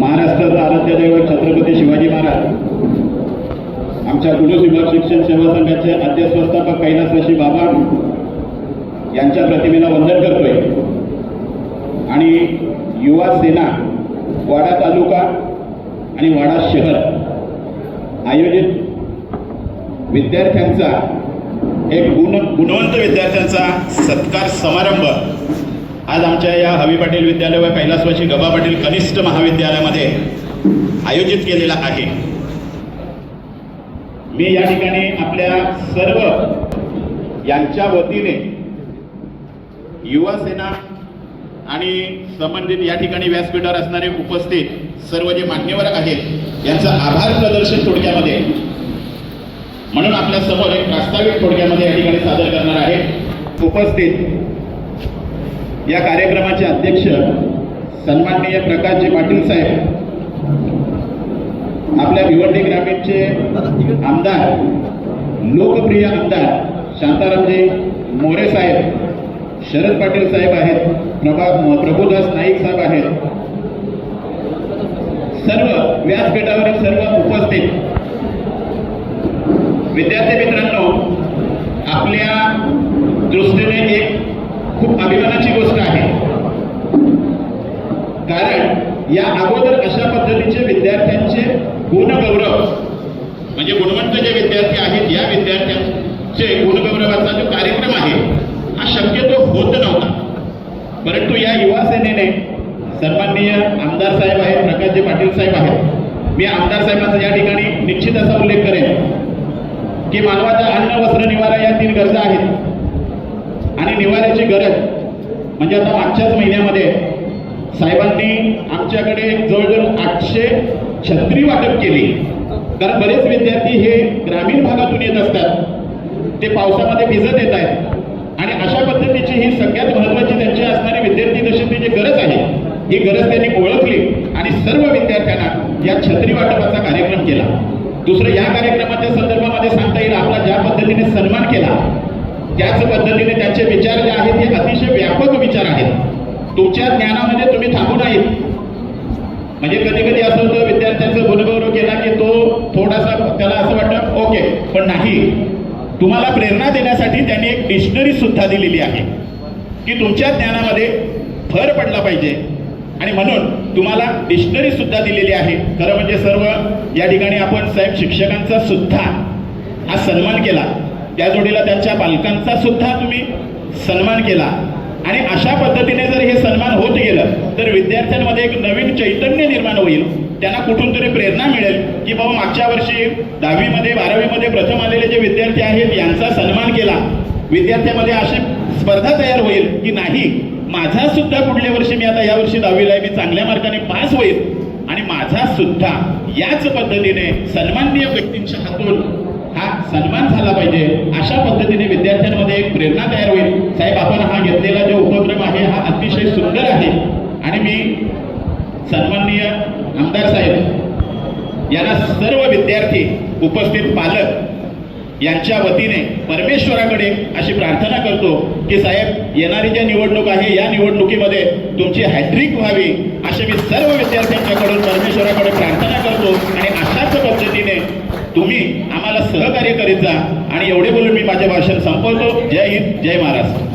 महाराष्ट्राचा आराध्य दैवत छत्रपती शिवाजी महाराज. आमच्या गुरु शिक्षण सेवा संघाचे अध्यक्ष व्यवस्थापक कैलासवासी बाबा यांच्या प्रतिमेला वंदन करतोय. आणि युवा सेना वाडा तालुका आणि वाडा शहर आयोजित विद्यार्थ्यांचा एक गुण गुणवंत विद्यार्थ्यांचा सत्कार समारंभ आज आमच्या या हवी पाटील विद्यालय व कैलासवासी गबा पाटील कनिष्ठ महाविद्यालयामध्ये आयोजित केलेला आहे. मी या ठिकाणी आपल्या सर्व यांच्या वतीने युवा सेना आणि संबंधित या ठिकाणी व्यासपीठावर असणारे उपस्थित सर्व जे मान्यवर आहेत यांचा आभार प्रदर्शन थोडक्यामध्ये. म्हणून आपल्यासमोर एक प्रास्ताविक थोडक्यामध्ये या ठिकाणी सादर करणार आहे. उपस्थित या कार्यक्रमाचे अध्यक्ष सन्माननीय प्रकाशजी पाटील साहेब आपल्या भिवंडी ग्रामीणचे आमदार लोकप्रिय आमदार शांतारामजी मोरे साहेब शरद पाटील साहेब आहेत प्रभा प्रभुदास नाईक साहेब आहेत. सर्व व्यासपीठावरील सर्व उपस्थित. विद्यार्थी मित्रांनो आपल्या दृष्टीने एक खूप अभिमानाची गोष्ट आहे कारण या अगोदर अशा पद्धतीचे विद्यार्थ्यांचे गुणगौरव म्हणजे गुणवंत जे विद्यार्थी आहेत या विद्यार्थ्यांचे गुणगौरवाचा जो कार्यक्रम आहे हा शक्यतो होत नव्हता. परंतु या युवा सेनेने सन्माननीय आमदार साहेब आहेत प्रकाशजी पाटील साहेब आहेत. मी आमदार साहेबांचा या ठिकाणी निश्चित असा उल्लेख करेन की मानवाचा अन्न वस्त्र निवारा या तीन गरजा आहेत. आणि निवाऱ्याची गरज म्हणजे आता मागच्याच महिन्यामध्ये साहेबांनी आमच्याकडे जवळजवळ आठशे छत्री वाटप केली. कारण बरेच विद्यार्थी हे ग्रामीण भागातून येत असतात. ते पावसामध्ये भिजत येत आहेत. आणि अशा पद्धतीची ही सगळ्यात महत्वाची त्यांची असणारी विद्यार्थी दशेची जी गरज आहे ही गरज त्यांनी ओळखली आणि सर्व विद्यार्थ्यांना या छत्री वाटपाचा कार्यक्रम केला. दुसरं या कार्यक्रमाच्या संदर्भामध्ये सांगता येईल आपला ज्या पद्धतीने सन्मान केला त्याच पद्धतीने त्यांचे विचार जे आहेत हे अतिशय व्यापक विचार आहेत. तुमच्या ज्ञानामध्ये तुम्ही थांबू नाहीत म्हणजे कधी कधी असं होतं विद्यार्थ्यांचा गुणगौरव केला की तो थोडासा त्याला असं वाटतं ओके. पण नाही. तुम्हाला प्रेरणा देण्यासाठी त्यांनी एक डिक्शनरी सुद्धा दिलेली आहे की तुमच्या ज्ञानामध्ये भर पडला पाहिजे. आणि म्हणून तुम्हाला डिक्शनरी सुद्धा दिलेली आहे. खरं म्हणजे सर्व या ठिकाणी आपण साहेब शिक्षकांचा सुद्धा हा सन्मान केला. त्या जोडीला त्यांच्या पालकांचा सुद्धा तुम्ही सन्मान केला. आणि अशा पद्धतीने जर हे सन्मान होत गेलं तर विद्यार्थ्यांमध्ये एक नवीन चैतन्य निर्माण होईल. त्यांना कुठून तरी प्रेरणा मिळेल की बाबा मागच्या वर्षी दहावीमध्ये बारावीमध्ये प्रथम आलेले जे विद्यार्थी आहेत यांचा सन्मान केला. विद्यार्थ्यामध्ये अशी स्पर्धा तयार होईल की नाही? माझा सुद्धा पुढल्या वर्षी मी आता यावर्षी दहावीला आहे मी चांगल्या मार्काने पास होईल. आणि माझा सुद्धा याच पद्धतीने सन्माननीय व्यक्तींच्या हातून हा सन्मान झाला पाहिजे. अशा पद्धतीने विद्यार्थ्यांमध्ये एक प्रेरणा तयार होईल. साहेब आपण हा घेतलेला जो उपक्रम आहे हा अतिशय सुंदर आहे. आणि मी सन्माननीय आमदार साहेब यांना सर्व विद्यार्थी उपस्थित पालक यांच्या वतीने परमेश्वराकडे अशी प्रार्थना करतो की साहेब येणारी ज्या निवडणूक आहे या निवडणुकीमध्ये तुमची हॅट्रिक व्हावी असे मी सर्व विद्यार्थ्यांच्याकडून परमेश्वराकडे प्रार्थना करतो आणि अशाच पद्धतीने तुम्ही आम्हाला सहकार्य करीत जा. आणि एवढे बोलून मी माझे भाषण संपवतो. जय हिंद जय महाराष्ट्र.